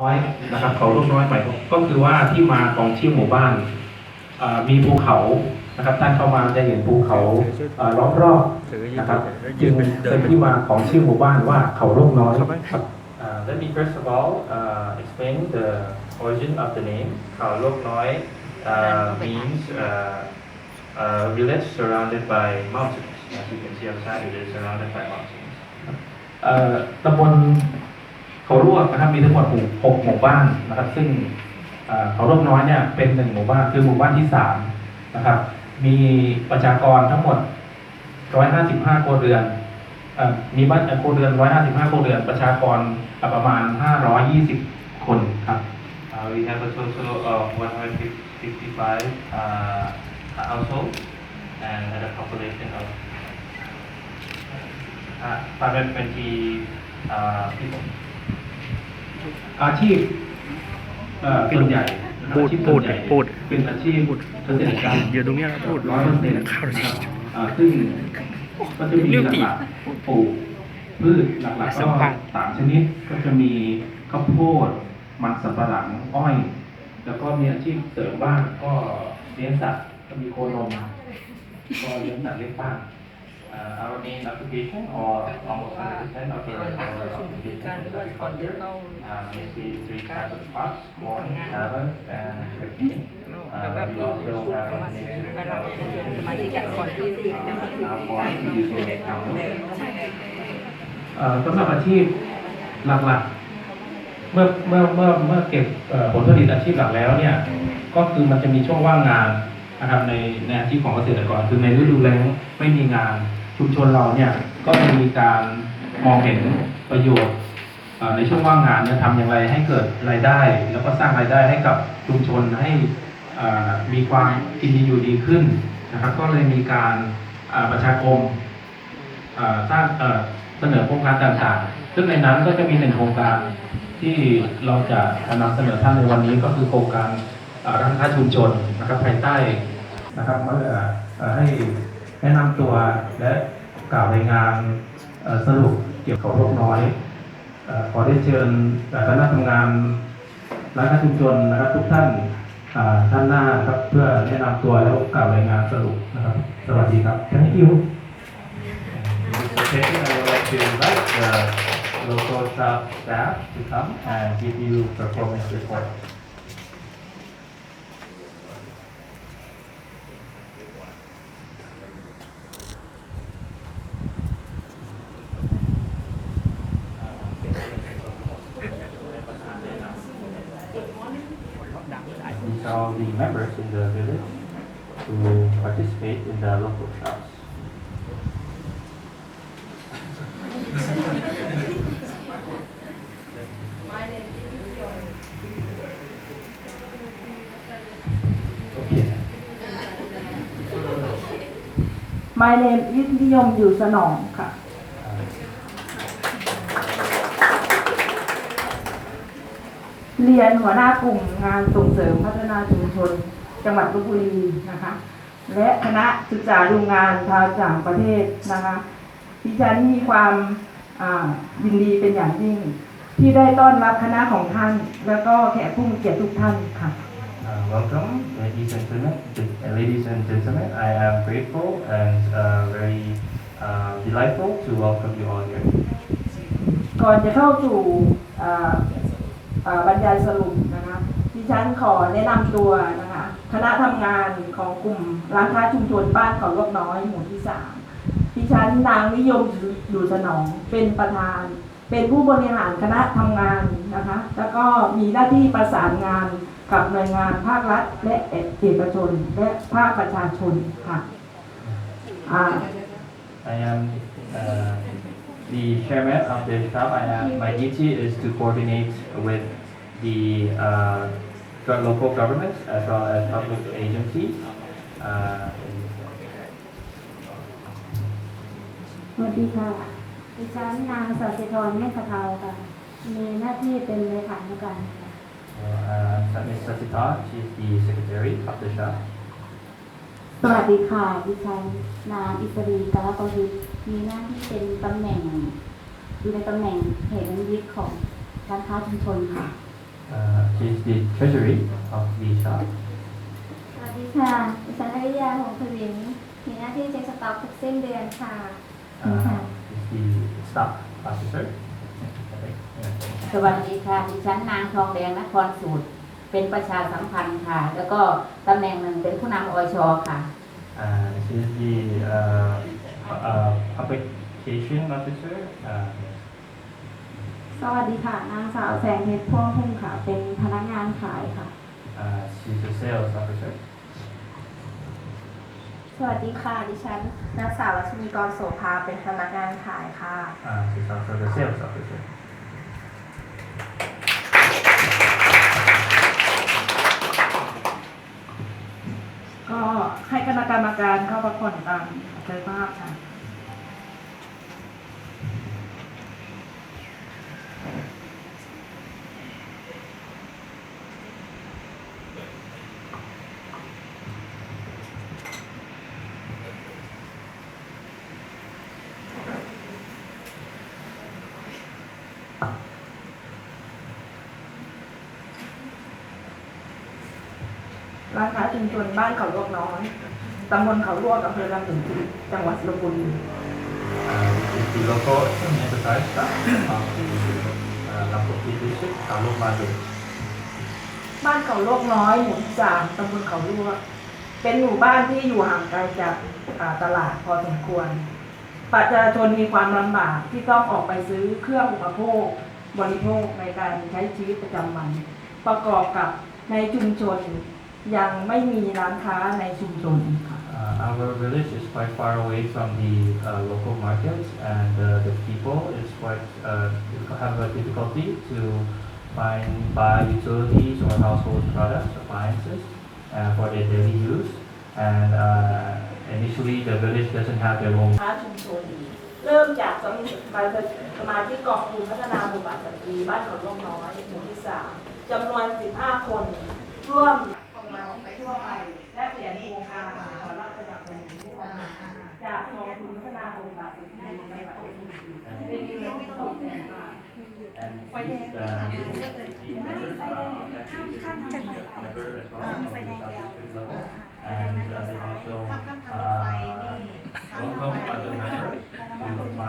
น้อยนะครับเขาลูกน้อยหมายก็คือว่าที่มาของชื่อหมู่บ้านอ่ามีภูเขานะครับท่านเข้ามาจะเห็นภูเขาอ่าล้อมรอบถือยืนะครับยืจึนงเป็นเดิเป็นนเป็นที่มาของชื่อหมู่บ้านว่าเขาลูกน้อยเข้าไปครับ Uh, let me first of all uh, explain the origin of the name. Khao Lok Noi uh, means uh, uh, village surrounded by mountains. As you can see outside, it is surrounded by mountains. เอ่อตำบล เขาลวกนะครับมีทั้งหมดหมู่หกหมู่บ้านนะครับ ซึ่งเขาลวกน้อยเนี่ยเป็นหนึ่งหมู่บ้านคือหมู่บ้านที่สามนะครับ มีประชากรทั้งหมด155ครัวเรือนมีบ้านครัวเรือน155ครัวเรือนประชากรประมาณ520คนครับ we have a total of 155 uh, households and had a population of uh, 520 uh, people. อาชีพเอ่อส่วนใหญ่นะครับพูดอาชีพพูส่วดนใหญ่พูดเป็นอาชีพเกษตรกรรมอยู่ตรงเนี้ยนะพูดร้อยเปอร์เซ็นต์เข้าสิอ่าซึ่งก็จะมีหลักๆปลูกพืชหลักๆสัก็มภาษณ์สามชนิดก็จะมีข้าวโพดมันสำปะหลังอ้อย แล้วก็มีอาชีพเสริมบ้างก็เลี้ยงสัตว์ก็มีโคนมก็เลี้ยงสัตว์เลี้ยงปลา Uh, our main occupation or almost 100% of our, our occupation is agriculture. Uh, mainly three types of crops, corn, cabbage, and sugarcane. แต่แบบ Uh, we also have เวลาสมาชิกอะก่อนที่สี่จะมา uh, corn to use in agriculture. เอ่อสำหรับอาชีพหลักๆ เมื่อเมื่อเมื่อเมื่อเก็บเอ่อผลผลิตอาชีพหลักแล้วเนี่ย ก็คือมันจะมีช่วงว่างงานนะครับในในอาชีพของเกษตรกรคือในฤดูแล้งไม่มีงาน ชุมชนเราเนี่ยก็จะมีการมองเห็นประโยชน์ในช่วงว่างงานเนี่ยทำอย่างไรให้เกิดรายได้ แล้วก็สร้างรายได้ให้กับชุมชนให้มีความกินดีอยู่ดีขึ้นนะครับก็เลยมีการประชาคมสร้างเสนอโครงการต่างๆ ซึ่งในนั้นก็จะมีหนึ่งโครงการที่เราจะนำเสนอท่านในวันนี้ก็คือโครงการร้านค้าชุมชนนะครับภายใต้นะครับเมื่อให้ แนะนำตัวและกล่าวรายงานเอ่อสรุปเกี่ยวกับโรคน้อยเอ่อขอได้เชิญเอ่อคณะทำงานร้านค้าชุมชนนะครับทุกท่านอ่าท่านหน้าครับเพื่อแนะนำตัวแล้วกล่าวรายงานสรุปนะครับ สวัสดีครับ Thank you Okay, I would like to invite the local staff staff to come and give you performance report. all the members in the village to participate in the local shops. Okay. My name is Leong Yu Sanong Ka. รียนหัวหน้ากลุ่มงานส่งเสริมพัฒนาชุมชน จังหวัดลบบุรีนะคะ และคณะศึกษาดูงานชาวต่างประเทศนะคะดิฉันมีความอ่ายินดีเป็นอย่างยิ่ง ที่ได้ต้อนรับคณะของท่าน แล้วก็แขกผู้มีเกียรติทุกท่านค่ะ Uh, welcome, ladies and gentlemen. Uh, ladies and gentlemen, I am grateful and uh, very uh, delightful to welcome you all here. ก่อนจะเข้าสู่อ่าอ่า บรรยายสรุปนะคะดิฉันขอแนะนำตัวนะคะ คณะทำงานของกลุ่มร้านค้าชุมชนบ้านเขาลกน้อยหมู่ที่สามดิฉันนางนิยมอยู่สนองเป็นประธาน เป็นผู้บริหารคณะทำงานนะคะ แล้วก็มีหน้าที่ประสานงานกับหน่วยงานภาครัฐ และเอกชน และภาคประชาชนค่ะอ่า I am uh, the chairman of the shop. I am, my duty is to coordinate with the uh, go- local governments as well as public agencies. Uh, สวัสดีค่ะ ดิฉันนางสัสิธรเมฆเทาค่ะ มีหน้าที่เป็นเลขานุการค่ะ uh, Ms. Satita, she is the secretary of the shop. สวัสดีค่ะดิฉันนางอิสรีกาลปวิทย์มีหน้าที่เป็นตำแหน่งอยู่ในตำแหน่งเหตุนิยิตของร้านค้าชุมชนค่ะ Uh, Uh, she's the treasury of the shop. สวัสดีค่ะดิฉันอริยาหงสวินมีหน้าที่เช็คสต็อกทุกสิ้นเดือนค่ะ Uh, is the stock officer. สวัสดีค่ะดิฉันนางทองแดงนครสูตร เป็นประชาสัมพันธ์ค่ะ แล้วก็ตำแหน่งหนึ่งเป็นผู้นำอชค่ะ Uh, she's the uh, uh, publication officer. Uh, สวัสดีค่ะ นางสาวแสงเพชรพ่วงพุ่งค่ะ เป็นพนักงานขายค่ะ uh, she's a sales officer. สวัสดีค่ะ ดิฉันนางสาวรัชนีกรโสภาเป็นพนักงานขายค่ะ Uh, she's also the sales officer. ก็ให้คณะกรรมการเข้าประกวดตามอัตภาพค่ะ ชุมชนบ้านเขาลวกน้อยตำบลเขาลวกอำเภอลำถึงจังหวัดสรรณบุรี Uh, which is the local enterprise shop of the uh, Lampopi district, Taluk Madu. บ้านเขาลวกน้อยหมู่ที่สามตำบลเขาลวก เป็นหมู่บ้านที่อยู่ห่างไกลจากอ่าตลาดพอสมควร ประชาชนมีความลำบากที่ต้องออกไปซื้อเครื่องอุปโภค บริโภคในการใช้ชีวิตประจำวัน ประกอบกับในชุมชน ยังไม่มีร้านค้าในชุมชนค่ะ Uh, our village is quite far away from the uh, local markets, and uh, the people is quite uh, have a difficulty to find buy utilities or household products, appliances uh, for their daily use. And uh, initially, the village doesn't have their own ค้าชุมชนเริ่มจากสมาชิกสมาชิกกองทุนพัฒนาหมู่บ้านสตรีบ้านเขาล่องน้อยหมู่ที่สามจำนวน 15 คน ร่วมมาไป ทั่วไป และเสียงโครงการขอรับสนับสนุนจากกองทุนพัฒนาองค์การศึกษาในประเทศเป็นเรื่องตกแต่งไฟแดงข้ามข้ามทางไปไฟแดงแล้วข้ามทางรถไปนี่ข้ามทางรถไฟ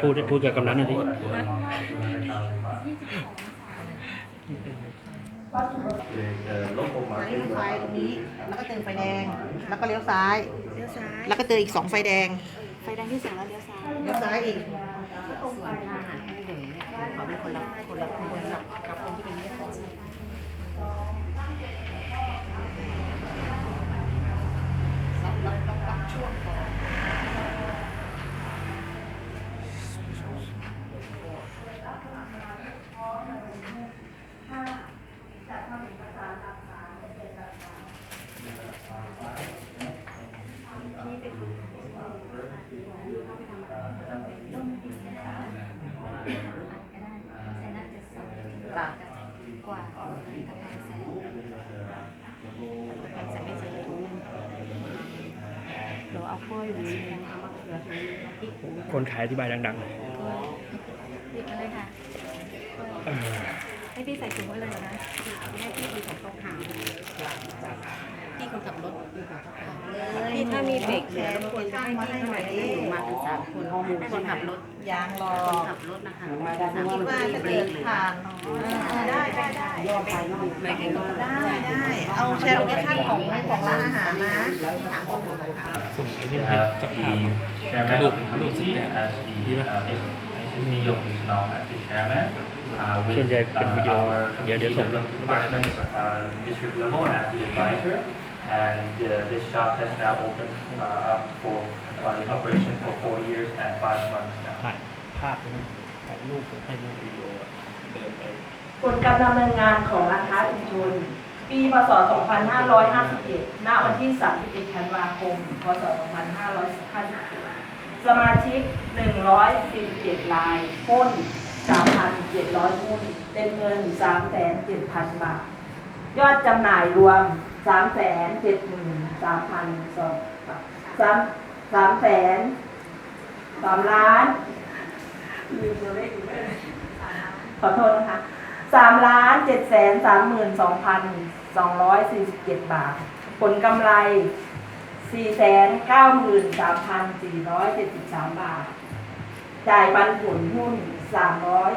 พูดพูดกับกำนันหน่อยดิ to amount of 200,000 baht. The the local อัน market นี้ will ไฟตรงนี้ have แล้วก็เจอไฟแดง แล้วก็เลี้ยวซ้าย เลี้ยวซ้าย แล้วก็เจออีกสองไฟแดง ไฟแดงที่สองแล้วเลี้ยวซ้าย เลี้ยวซ้ายอีกส่วนอาหารให้เลยขอเป็นคนละคนละคนละกับคนที่เป็นเลี้ยวซ้าย กว่ากับแสนแสนไม่เจอทุน เราเอากล้วยหวีเอามะเขือเทศพริกหูคนขายอธิบายดังหยิบมาเลยค่ะ ให้พี่ใส่ถุงไว้เลยนะให้พี่ดูของขาวที่คนขับรถอยู่กับเขาๆพี่ถ้ามีเบรกแทนควรจะให้พี่หน่อยดิหนูมากันสามคนคนขับรถยางรอคนขับรถนะคะมากันสามคิคดนว่าที่ถ้าเบรเกิกดเลยผ่านได้ได้ได้ไม่เก่งก็ได้ได้เอาแชร์โลเคชั่นของของร้านอาหารนะ to have the chairman of the committee as the, uh, Mr. Yong is now as the chairman. Uh, with, ส่วนใหญ่เป็นวิดีโอ our เดี๋ยวเดี๋ยวส่ง department, uh, district level as the advisor. And uh, this shop has now opened uh, up for, uh, in operation for four years and five months now. ถ่ายภาพถ่ายรูปให้ดูวิดีโอเดินไปผลการดำเนินงานของร้านค้าชุมชนปีพศ 2551 ณ วันที่ 31 ธันวาคม พศ 2557 สมาชิก 147รายหุ้น3,700หุ้น เป็นเงิน 3,700 บาท ยอดจำหน่ายรวม 373,000 3 3แสนสามล้านลืมตัวเลขอีกแล้วขอโทษนะคะสามล้านเจ็ดแสนสามหมื่นสองพันสองร้อยสี่สิบเจ็ดบาท ผลกำไร สี่แสนเก้าหมื่นสามพันสี่ร้อยเจ็ดสิบสามบาท จ่ายปันผลหุ้นสามร้อย